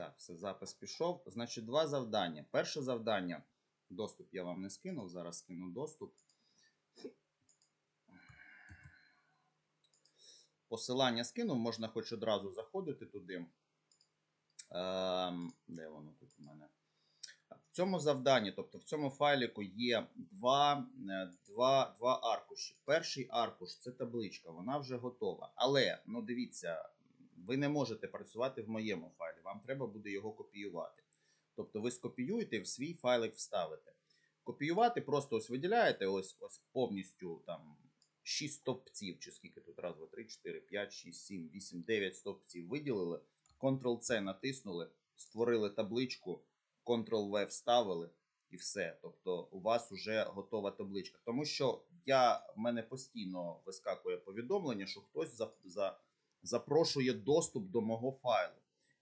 Так, все, запис пішов. Значить, два завдання. Перше завдання. Доступ я вам не скинув, зараз скину доступ. Посилання скинув, можна хоч одразу заходити туди. Ем, де воно тут у мене? В цьому завданні, тобто в цьому файліку є два, е, два, два аркуші. Перший аркуш це табличка, вона вже готова. Але, ну дивіться, ви не можете працювати в моєму файлі, вам треба буде його копіювати. Тобто ви скопіюєте і в свій файлик вставите. Копіювати просто ось виділяєте ось, ось повністю там 6 стовпців, чи скільки тут, раз, два, три, 4, 5, 6, 7, 8, 9 стовпців виділили. Ctrl-C натиснули, створили табличку, Ctrl-V вставили і все. Тобто у вас вже готова табличка. Тому що я, в мене постійно вискакує повідомлення, що хтось за, за, запрошує доступ до мого файлу.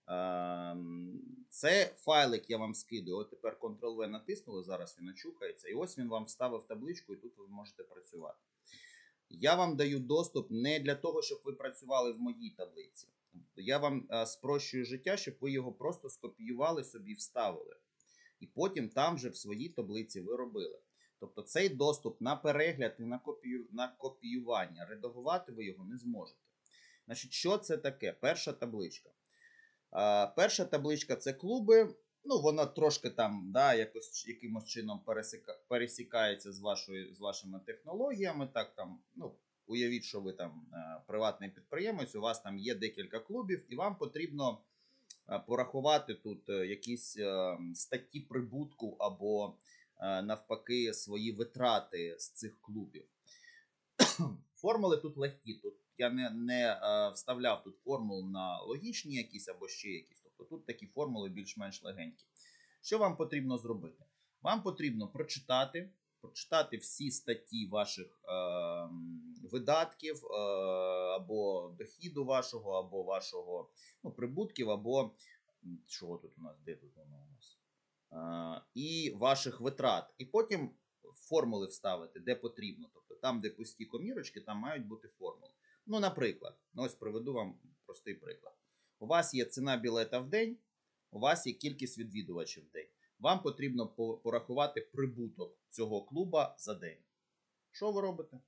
Ем, Це файлик я вам скидаю. От тепер Ctrl-V натиснули, зараз він очухається. І ось він вам вставив табличку, і тут ви можете працювати. Я вам даю доступ не для того, щоб ви працювали в моїй таблиці. Я вам е, спрощую життя, щоб ви його просто скопіювали собі, вставили. І потім там же в своїй таблиці ви робили. Тобто цей доступ на перегляд і на, копію, на копіювання, редагувати ви його не зможете. Значить, що це таке? Перша табличка. Е, перша табличка це клуби. Ну, вона трошки там, да, якось якимось чином пересіка, пересікається з, вашою, з вашими технологіями. Так, там, ну, уявіть, що ви там е, приватний підприємець, у вас там є декілька клубів, і вам потрібно е, порахувати тут е, якісь статті прибутку або навпаки свої витрати з цих клубів. Формули тут легкі. Тут я не, не е, вставляв тут формул на логічні якісь або ще якісь. Тобто тут такі формули більш-менш легенькі. Що вам потрібно зробити? Вам потрібно прочитати, прочитати всі статті ваших е, видатків, е, або дохіду вашого, або вашого ну, прибутків, або чого тут у нас? Де тут воно у нас? Е, і ваших витрат. І потім формули вставити, де потрібно. Тобто там, де пусті комірочки, там мають бути формули. Ну, наприклад, ну, ось приведу вам простий приклад. У вас є ціна білета в день, у вас є кількість відвідувачів в день. Вам потрібно по- порахувати прибуток цього клуба за день. Що ви робите?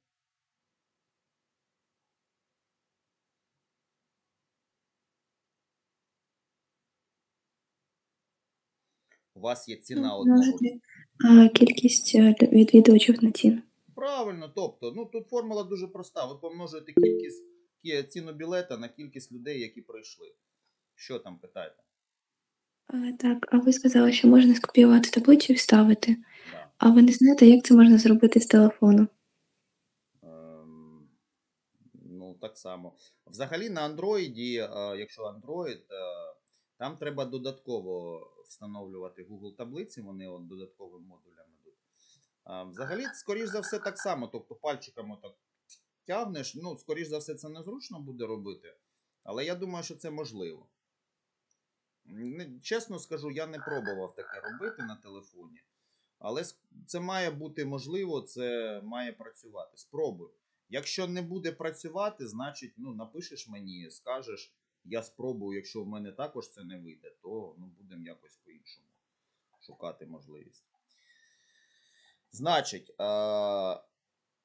У вас є ціна одного. Кількість е, відвідувачів на ціну. Правильно, тобто, ну тут формула дуже проста. Ви помножуєте кількість ціну білета на кількість людей, які прийшли. Що там питаєте? А, так, а ви сказали, що можна скопіювати таблицю і вставити. Да. А ви не знаєте, як це можна зробити з телефону? Ем, ну, так само. Взагалі на Android, е, якщо Android, е, там треба додатково встановлювати Google таблиці, вони от додатковим модулем йдуть. А, Взагалі, скоріш за все, так само. Тобто пальчиком отак тягнеш. Ну, скоріш за все, це незручно буде робити, але я думаю, що це можливо. Чесно скажу, я не пробував таке робити на телефоні. Але це має бути можливо, це має працювати. Спробуй. Якщо не буде працювати, значить ну, напишеш мені, скажеш, я спробую, якщо в мене також це не вийде, то ну, будемо якось по-іншому шукати можливість. Значить, е-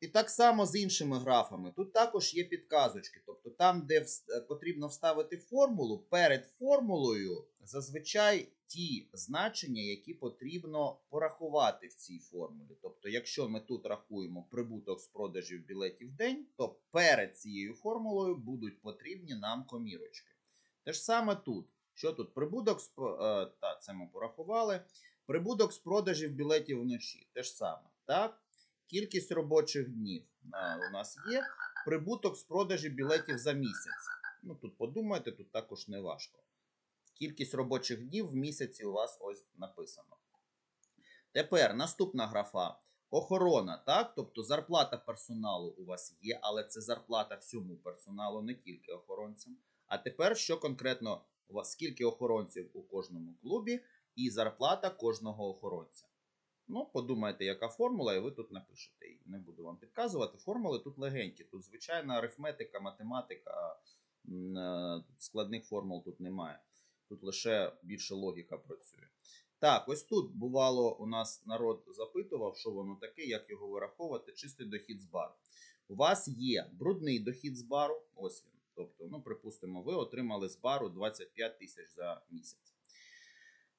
і так само з іншими графами. Тут також є підказочки. Тобто там, де е, потрібно вставити формулу, перед формулою зазвичай ті значення, які потрібно порахувати в цій формулі. Тобто, якщо ми тут рахуємо прибуток з продажів білетів в день, то перед цією формулою будуть потрібні нам комірочки. Те ж саме тут. Що тут? Прибуток з е, та, це ми порахували. Прибуток з продажів білетів вночі. Те ж саме. Так? Кількість робочих днів а, у нас є. Прибуток з продажі білетів за місяць. Ну тут подумайте, тут також не важко. Кількість робочих днів в місяці у вас ось написано. Тепер наступна графа. Охорона, так? Тобто зарплата персоналу у вас є, але це зарплата всьому персоналу, не тільки охоронцям. А тепер що конкретно у вас скільки охоронців у кожному клубі і зарплата кожного охоронця. Ну, подумайте, яка формула, і ви тут напишете її. Не буду вам підказувати. Формули тут легенькі. Тут звичайна арифметика, математика, е, складних формул тут немає. Тут лише більше логіка працює. Так, ось тут бувало, у нас народ запитував, що воно таке, як його вираховувати, чистий дохід з бару. У вас є брудний дохід з бару, ось він. Тобто, ну, припустимо, ви отримали з бару 25 тисяч за місяць.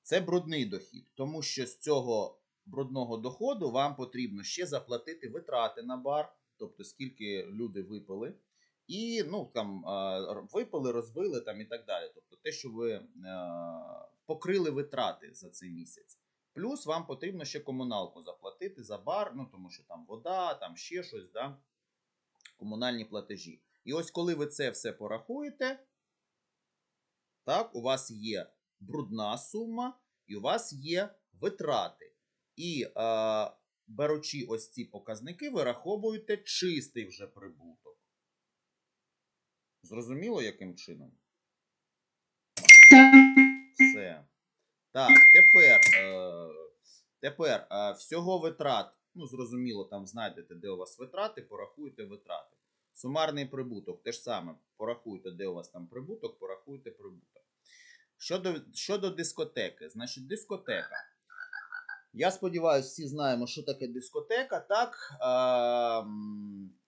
Це брудний дохід, тому що з цього брудного доходу вам потрібно ще заплатити витрати на бар, тобто скільки люди випили, і ну там випили, розбили там і так далі. Тобто те, що ви е, покрили витрати за цей місяць. Плюс вам потрібно ще комуналку заплатити за бар, ну тому що там вода, там ще щось, да? комунальні платежі. І ось коли ви це все порахуєте, так, у вас є брудна сума, і у вас є витрати. І е, беручи ось ці показники, ви раховуєте чистий вже прибуток. Зрозуміло, яким чином? Все. Так, тепер, е, тепер е, всього витрат. Ну, зрозуміло, там знайдете, де у вас витрати, порахуйте витрати. Сумарний прибуток те ж саме. Порахуйте, де у вас там прибуток, порахуйте прибуток. Щодо, щодо дискотеки, значить, дискотека. Я сподіваюся, всі знаємо, що таке дискотека. Так, е,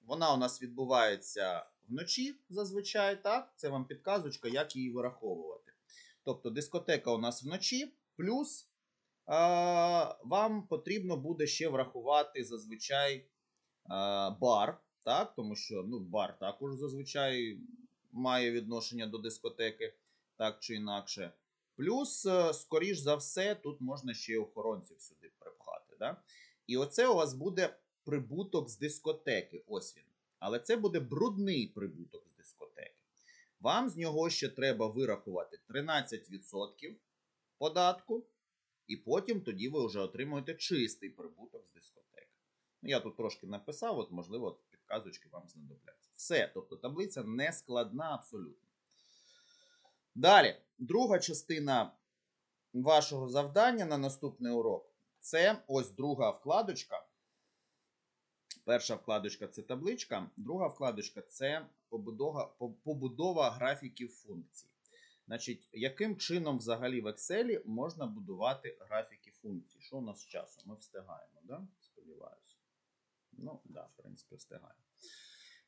вона у нас відбувається вночі зазвичай. Так, це вам підказочка, як її вираховувати. Тобто дискотека у нас вночі, плюс е, вам потрібно буде ще врахувати зазвичай е, бар, так, тому що ну, бар також зазвичай має відношення до дискотеки, так чи інакше. Плюс, е, скоріш за все, тут можна ще й охоронців сюди припхати. Да? І оце у вас буде прибуток з дискотеки. Ось він. Але це буде брудний прибуток з дискотеки. Вам з нього ще треба вирахувати 13% податку, і потім тоді ви вже отримуєте чистий прибуток з дискотеки. Ну, я тут трошки написав, от, можливо, підказочки вам знадобляться. Все, тобто таблиця не складна абсолютно. Далі, друга частина вашого завдання на наступний урок це ось друга вкладочка. Перша вкладочка це табличка, друга вкладочка це побудова, побудова графіків функцій. Значить, яким чином взагалі в Excel можна будувати графіки функцій? Що у нас з часом? Ми встигаємо, да? Сподіваюся. Ну, да, в принципі, встигаємо.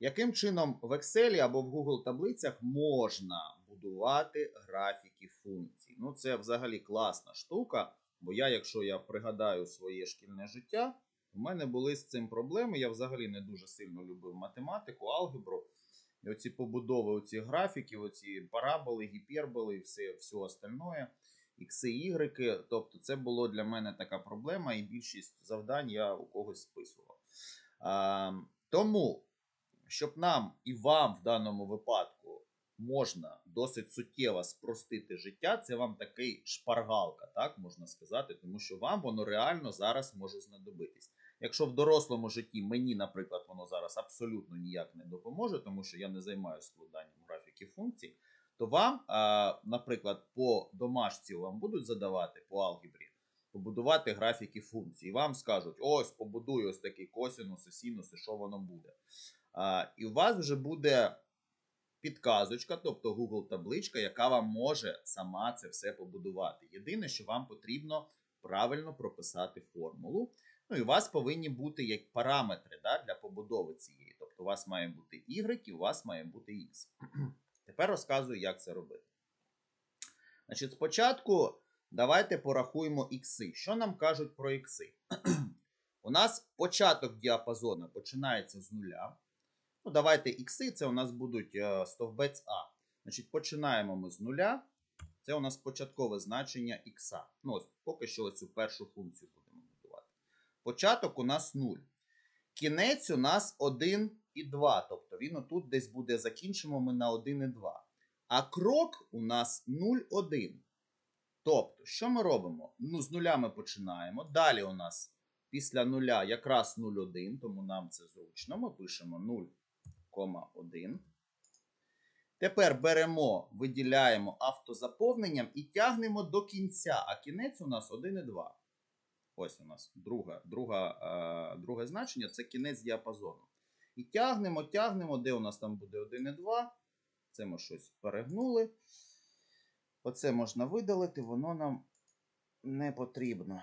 Яким чином в Excel або в Google таблицях можна будувати графіки функцій? Ну, це взагалі класна штука, бо я, якщо я пригадаю своє шкільне життя, у мене були з цим проблеми. Я взагалі не дуже сильно любив математику, алгебру. І оці побудови, оці графіки, оці параболи, гіперболи і все, все остальное, ікси, ігреки. Тобто, це було для мене така проблема, і більшість завдань я у когось списував. А, тому, щоб нам і вам в даному випадку можна досить суттєво спростити життя, це вам такий шпаргалка, так можна сказати, тому що вам воно реально зараз може знадобитись. Якщо в дорослому житті мені, наприклад, воно зараз абсолютно ніяк не допоможе, тому що я не займаюся складанням графіків функцій, то вам, наприклад, по домашці вам будуть задавати по алгебрі, побудувати графіки функцій. І вам скажуть: ось побудуй ось такий косінуси, синуси, що воно буде. І у вас вже буде підказочка, тобто Google табличка, яка вам може сама це все побудувати. Єдине, що вам потрібно правильно прописати формулу. Ну і у вас повинні бути як параметри да, для побудови цієї. Тобто у вас має бути Y і у вас має бути X. Тепер розказую, як це робити. Значить, спочатку давайте порахуємо ікси. Що нам кажуть про ікси? У нас початок діапазону починається з нуля. Ну, давайте ікси, це у нас будуть е, стовбець А. Значить, починаємо ми з нуля. Це у нас початкове значення ікса. Ну, ось поки що ось цю першу функцію будемо будувати. Початок у нас 0. Кінець у нас 1 і 2. Тобто він отут десь буде, закінчимо ми на 1 і 2. А крок у нас 0, 1. Тобто, що ми робимо? Ну, з нуля ми починаємо. Далі у нас після нуля якраз 0,1, тому нам це зручно. Ми пишемо 0,1. Тепер беремо, виділяємо автозаповненням і тягнемо до кінця, а кінець у нас 1,2. Ось у нас друге, друга, е, друге значення це кінець діапазону. І тягнемо, тягнемо, де у нас там буде 1,2. Це ми щось перегнули. Оце можна видалити, воно нам не потрібно.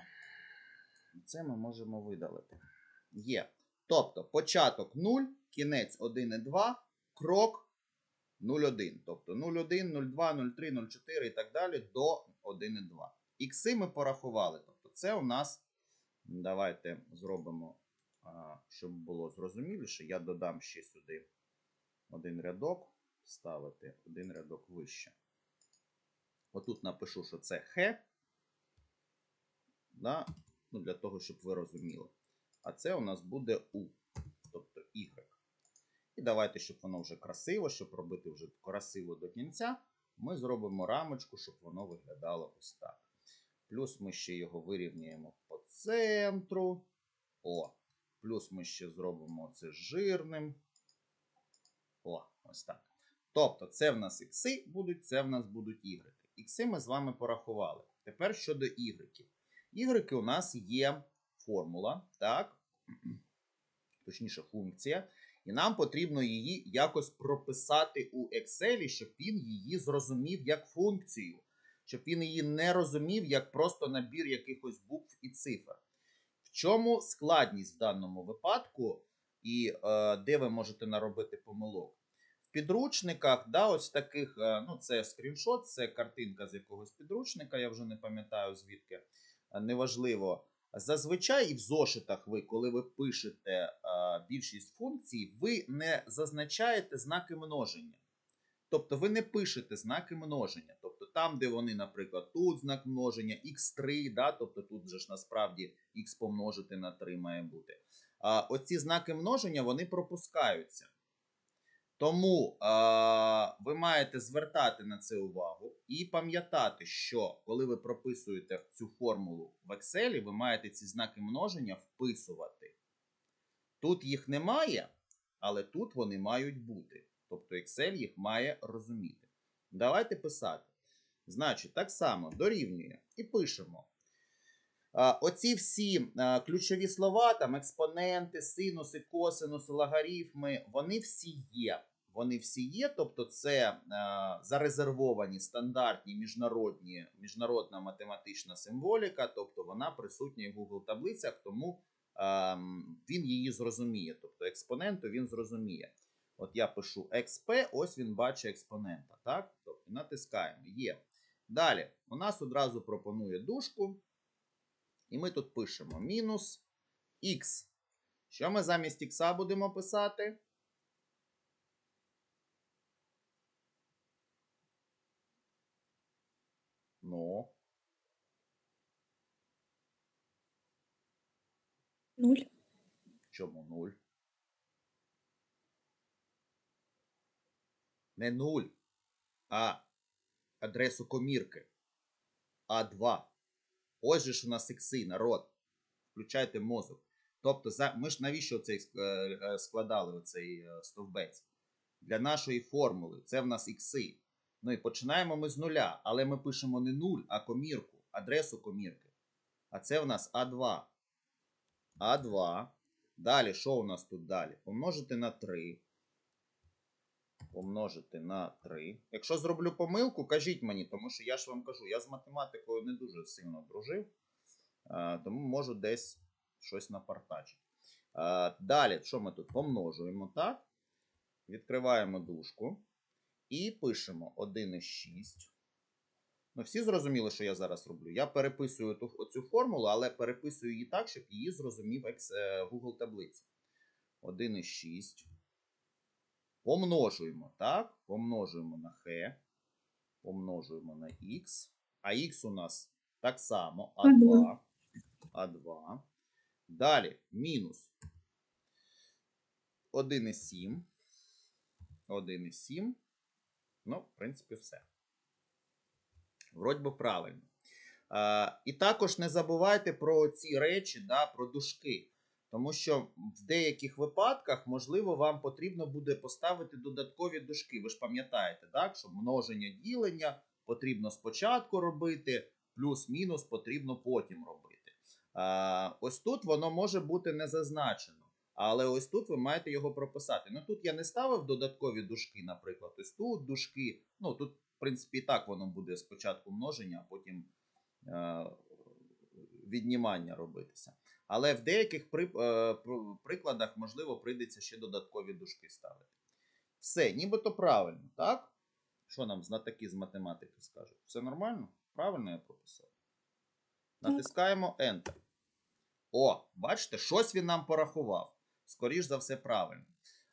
Це ми можемо видалити. Є. Тобто початок 0, кінець 1,2, крок 0,1. Тобто 0,1, 0,2, 0,3, 0,4 і так далі до 1,2. Ікси ми порахували. Тобто це у нас. Давайте зробимо, щоб було зрозуміліше. Я додам ще сюди один рядок, ставити один рядок вище. Отут напишу, що це Х. Да? Ну, для того, щоб ви розуміли. А це у нас буде У, тобто Y. І давайте, щоб воно вже красиво, щоб робити вже красиво до кінця, ми зробимо рамочку, щоб воно виглядало ось так. Плюс ми ще його вирівняємо по центру. О. Плюс ми ще зробимо це жирним. О, ось так. Тобто, це в нас ікси будуть, це в нас будуть ігрики. Ікси ми з вами порахували. Тепер щодо ігреків. Ігрики у нас є формула, так? Точніше, функція. І нам потрібно її якось прописати у Excel, щоб він її зрозумів як функцію. Щоб він її не розумів як просто набір якихось букв і цифр. В чому складність в даному випадку, і е, де ви можете наробити помилок? В підручниках, да, ось таких, е, ну, це скріншот, це картинка з якогось підручника, я вже не пам'ятаю звідки, е, неважливо. Зазвичай і в зошитах ви, коли ви пишете е, більшість функцій, ви не зазначаєте знаки множення. Тобто ви не пишете знаки множення. Тобто там, де вони, наприклад, тут знак множення, x3, да, тобто тут же ж насправді x помножити на 3 має бути. А, оці знаки множення вони пропускаються. Тому а, ви маєте звертати на це увагу і пам'ятати, що коли ви прописуєте цю формулу в Excel, ви маєте ці знаки множення вписувати. Тут їх немає, але тут вони мають бути. Тобто Excel їх має розуміти. Давайте писати. Значить, так само дорівнює і пишемо. Оці всі ключові слова, там експоненти, синуси, косинуси, логарифми, вони всі є. Вони всі є, тобто це а, зарезервовані стандартні міжнародні, міжнародна математична символіка, тобто вона присутня в Google таблицях, тому а, він її зрозуміє. Тобто експоненту він зрозуміє. От я пишу XP, ось він бачить експонента. Так? Тобто натискаємо. Є. Далі, у нас одразу пропонує дужку. І ми тут пишемо мінус х. Що ми замість х будемо писати? Ну, Нуль. чому 0? Не 0, а адресу комірки. А2. Ось же ж у нас ікси, народ. Включайте мозок. Тобто, ми ж навіщо цей е, е, складали оцей е, стовбець? Для нашої формули. Це в нас ікси. Ну і починаємо ми з нуля, але ми пишемо не 0, а комірку, адресу комірки. А це в нас А2. А2. Далі, що у нас тут далі? Помножити на 3. Помножити на 3. Якщо зроблю помилку, кажіть мені, тому що я ж вам кажу, я з математикою не дуже сильно дружив, тому можу десь щось напартачити. Далі, що ми тут помножуємо, так? Відкриваємо дужку і пишемо 1,6. Ну, всі зрозуміли, що я зараз роблю. Я переписую ту, оцю формулу, але переписую її так, щоб її зрозумів е, Google таблиці. 1,6. Помножуємо, так? Помножуємо на h, помножуємо на x, а x у нас так само А2. А2. Далі мінус 1,7. 1,7. Ну, в принципі, все. Вроді би правильно. А, і також не забувайте про ці речі, да, про дужки. Тому що в деяких випадках, можливо, вам потрібно буде поставити додаткові дужки. Ви ж пам'ятаєте, так, що множення ділення потрібно спочатку робити, плюс-мінус потрібно потім робити. А, ось тут воно може бути не зазначено. Але ось тут ви маєте його прописати. Ну тут я не ставив додаткові дужки, наприклад. Ось тут дужки. Ну тут в принципі, і так воно буде спочатку множення, а потім е, віднімання робитися. Але в деяких при, е, прикладах, можливо, прийдеться ще додаткові дужки ставити. Все, нібито правильно, так? Що нам знатоки з математики скажуть? Все нормально? Правильно я прописав? Натискаємо Enter. О, бачите, щось він нам порахував. Скоріш за все, правильно.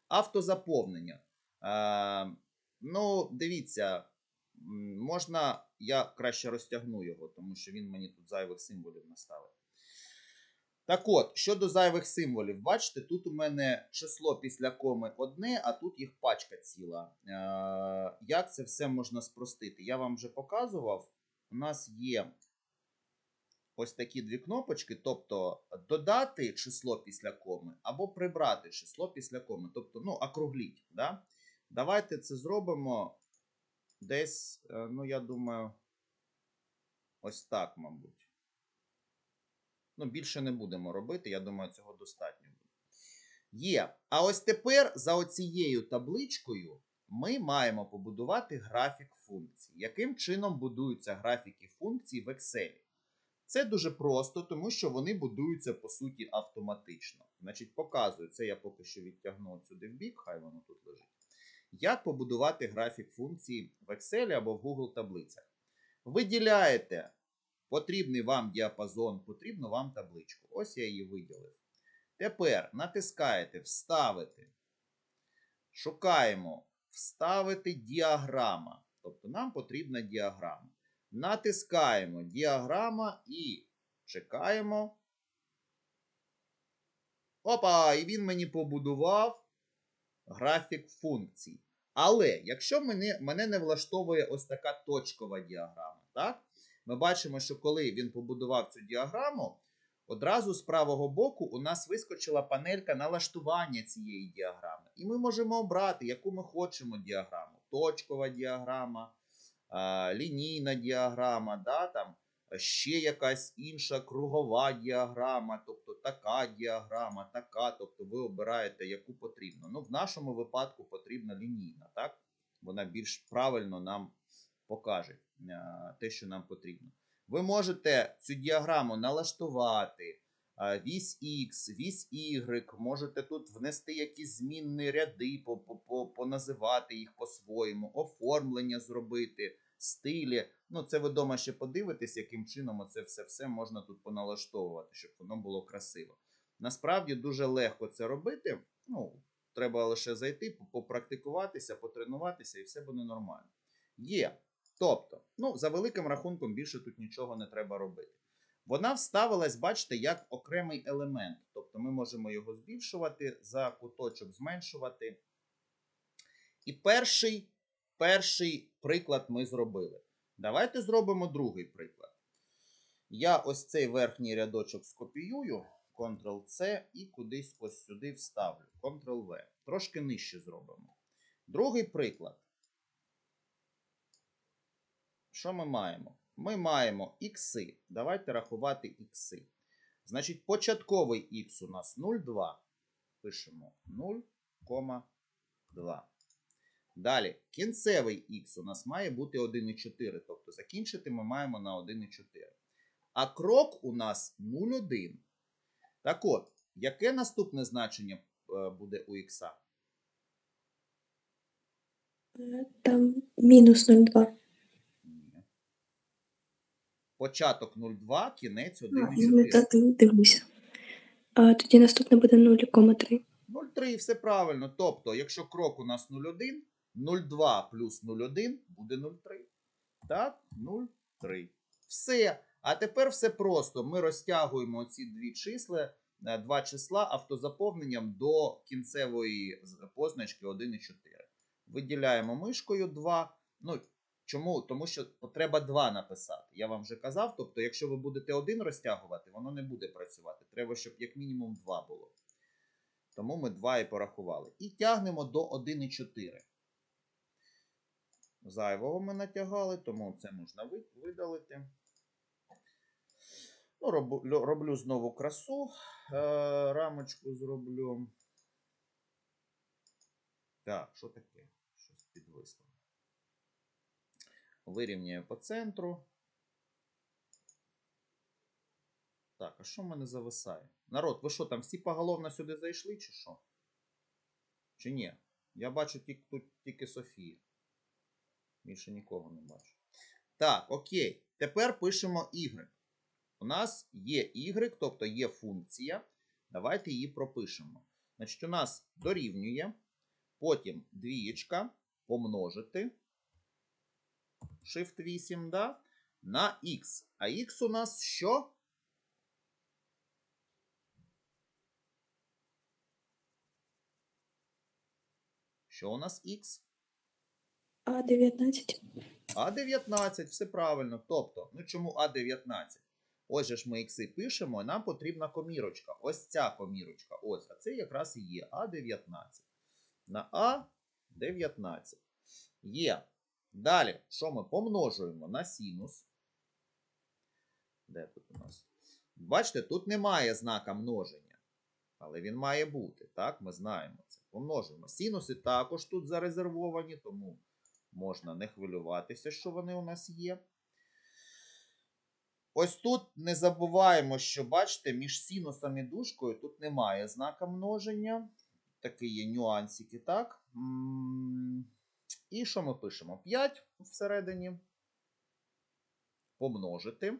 Автозаповнення. Е, ну, дивіться, можна, я краще розтягну його, тому що він мені тут зайвих символів наставив. Так от, щодо зайвих символів, бачите, тут у мене число після коми одне, а тут їх пачка ціла. Е, як це все можна спростити? Я вам вже показував. У нас є ось такі дві кнопочки, тобто додати число після коми або прибрати число після коми, тобто, ну, округліть. Да? Давайте це зробимо десь, е, ну, я думаю, ось так, мабуть. Ну, більше не будемо робити, я думаю, цього достатньо буде. Є. А ось тепер за оцією табличкою ми маємо побудувати графік функцій. Яким чином будуються графіки функцій в Excel? Це дуже просто, тому що вони будуються по суті автоматично. Значить, показую, це я поки що відтягну сюди в бік, хай воно тут лежить. Як побудувати графік функції в Excel або в Google таблицях? Виділяєте потрібний вам діапазон, потрібну вам табличку. Ось я її виділив. Тепер натискаєте Вставити. Шукаємо Вставити діаграма. Тобто нам потрібна діаграма. Натискаємо діаграма і чекаємо. Опа! І він мені побудував графік функцій. Але якщо мене, мене не влаштовує ось така точкова діаграма, так? Ми бачимо, що коли він побудував цю діаграму, одразу з правого боку у нас вискочила панелька налаштування цієї діаграми. І ми можемо обрати, яку ми хочемо діаграму. Точкова діаграма, лінійна діаграма, да, там, ще якась інша кругова діаграма, тобто така діаграма, така, тобто ви обираєте, яку потрібно. Ну, в нашому випадку потрібна лінійна, так? Вона більш правильно нам покаже те, що нам потрібно. Ви можете цю діаграму налаштувати, вісь X, вісь Y, можете тут внести якісь змінні ряди, по- по- по- поназивати їх по-своєму, оформлення зробити, стилі. Ну, це ви вдома ще подивитесь, яким чином це все, все можна тут поналаштовувати, щоб воно було красиво. Насправді дуже легко це робити. Ну, треба лише зайти, попрактикуватися, потренуватися, і все буде нормально. Є. Тобто, ну, за великим рахунком більше тут нічого не треба робити. Вона вставилась, бачите, як окремий елемент. Тобто ми можемо його збільшувати, за куточок зменшувати. І перший, перший приклад ми зробили. Давайте зробимо другий приклад. Я ось цей верхній рядочок скопіюю, Ctrl-C і кудись ось сюди вставлю. Ctrl-V. Трошки нижче зробимо. Другий приклад. Що ми маємо? Ми маємо ікси. Давайте рахувати ікси. Значить, початковий х у нас 0,2. Пишемо 0,2. Далі, кінцевий х у нас має бути 1,4. Тобто закінчити ми маємо на 1,4. А крок у нас 0,1. Так от, яке наступне значення е, буде у х? Е, Там мінус 0,2. Початок 0,2, кінець А, я не 1,4. так дивлюся. А тоді наступне буде 0,3. 0,3, все правильно. Тобто, якщо крок у нас 0,1, 0,2 плюс 0,1 буде 0,3. Так, 0,3. Все. А тепер все просто. Ми розтягуємо ці дві числа, е, два числа автозаповненням до кінцевої позначки 1,4. Виділяємо мишкою 2. Ну, чому? Тому що треба 2 написати. Я вам вже казав. Тобто, якщо ви будете один розтягувати, воно не буде працювати. Треба, щоб як мінімум 2 було. Тому ми 2 і порахували. І тягнемо до 1,4. Зайвого ми натягали, тому це можна видалити. Ну, роблю, роблю знову красу. Е, рамочку зроблю. Так, що таке? Щось підвисло. Вирівняю по центру. Так, а що в мене зависає? Народ, ви що там всі поголовно сюди зайшли, чи що? Чи ні? Я бачу тільки, тут тільки Софію. Більше нікого не бачу. Так, окей. Тепер пишемо y. У нас є y, тобто є функція. Давайте її пропишемо. Значить, у нас дорівнює. Потім двієчка помножити. Shift 8, да? На x. А x у нас що? Що у нас x? А 19. А19, все правильно. Тобто, ну чому А19? Ось же ж ми ікси пишемо, і нам потрібна комірочка. Ось ця комірочка. Ось, а це якраз і є А19. На А19. Є. Далі, що ми помножуємо на синус. Де тут у нас? Бачите, тут немає знака множення. Але він має бути. Так, ми знаємо це. Помножуємо. Синуси також тут зарезервовані, тому можна не хвилюватися, що вони у нас є. Ось тут не забуваємо, що бачите, між синусом і дужкою тут немає знака множення. Такий є нюансики, так? І що ми пишемо? 5 всередині. Помножити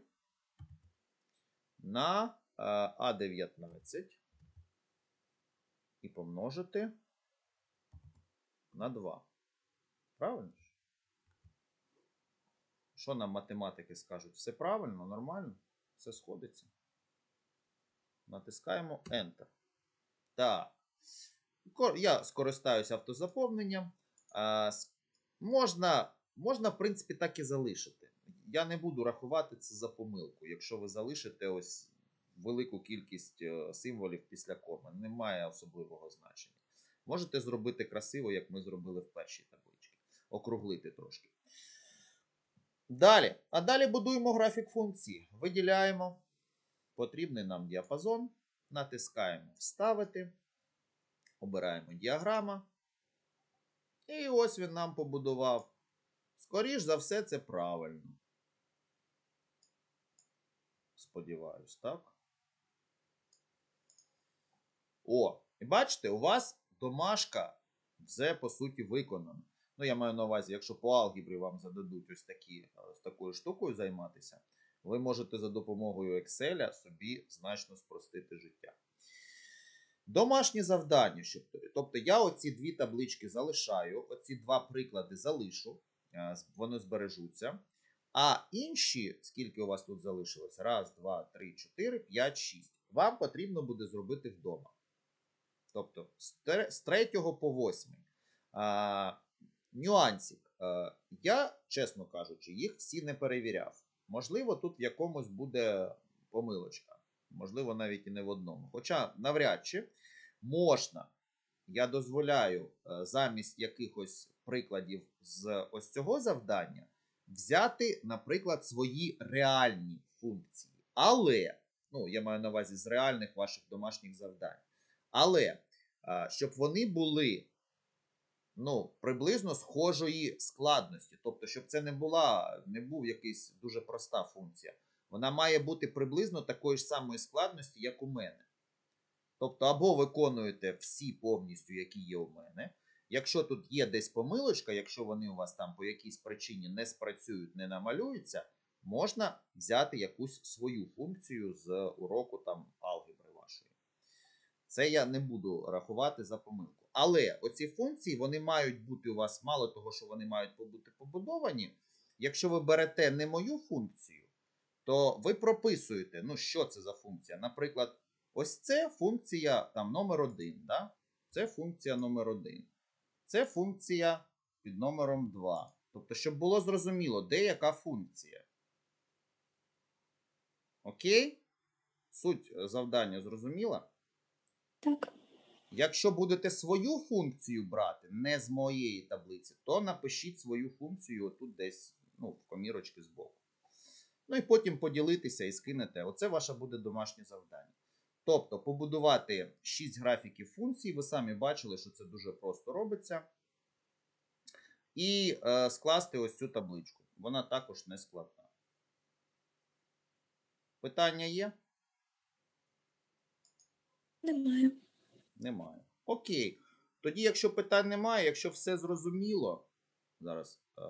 на е, А19. І помножити на 2. Правильно? Що нам математики скажуть? Все правильно, нормально? Все сходиться. Натискаємо Enter. Так. Я скористаюся автозаповненням. Можна, можна, в принципі, так і залишити. Я не буду рахувати це за помилку. Якщо ви залишите ось велику кількість е, символів після коми, немає особливого значення. Можете зробити красиво, як ми зробили в першій табличці. Округлити трошки. Далі. А далі будуємо графік функції. Виділяємо потрібний нам діапазон. Натискаємо Вставити. Обираємо діаграма. І ось він нам побудував. Скоріш за все, це правильно. Сподіваюсь, так? О, і бачите, у вас домашка вже по суті виконана. Ну, я маю на увазі, якщо по алгебрі вам зададуть ось такі, е, з такою штукою займатися, ви можете за допомогою Excel собі значно спростити життя. Домашні завдання, тобто я оці дві таблички залишаю, оці два приклади залишу, е, вони збережуться. А інші, скільки у вас тут залишилось? Раз, два, три, чотири, п'ять, шість. Вам потрібно буде зробити вдома. Тобто з тре- 3 по 8. А, нюансик. Е, я, чесно кажучи, їх всі не перевіряв. Можливо, тут в якомусь буде помилочка. Можливо, навіть і не в одному. Хоча навряд чи можна, я дозволяю е, замість якихось прикладів з ось цього завдання взяти, наприклад, свої реальні функції. Але, ну, я маю на увазі з реальних ваших домашніх завдань. Але щоб вони були ну, приблизно схожої складності. Тобто, щоб це не була, не був якийсь дуже проста функція. Вона має бути приблизно такої ж самої складності, як у мене. Тобто, або виконуєте всі повністю, які є у мене. Якщо тут є десь помилочка, якщо вони у вас там по якійсь причині не спрацюють, не намалюються, можна взяти якусь свою функцію з уроку там алгебри вашої. Це я не буду рахувати за помилку. Але оці функції вони мають бути у вас, мало того, що вони мають бути побудовані. Якщо ви берете не мою функцію, то ви прописуєте, ну що це за функція. Наприклад, ось це функція там номер 1. Да? Це функція номер 1. Це функція під номером 2. Тобто, щоб було зрозуміло, де яка функція. Окей? Суть е, завдання зрозуміла? Так. Якщо будете свою функцію брати, не з моєї таблиці, то напишіть свою функцію отут десь ну, в комірочки збоку. Ну і потім поділитися і скинете. Оце ваше буде домашнє завдання. Тобто побудувати 6 графіків функцій, ви самі бачили, що це дуже просто робиться. І е, скласти ось цю табличку. Вона також не складна. Питання є? Немає. Немає. Окей. Тоді, якщо питань немає, якщо все зрозуміло, зараз. Е,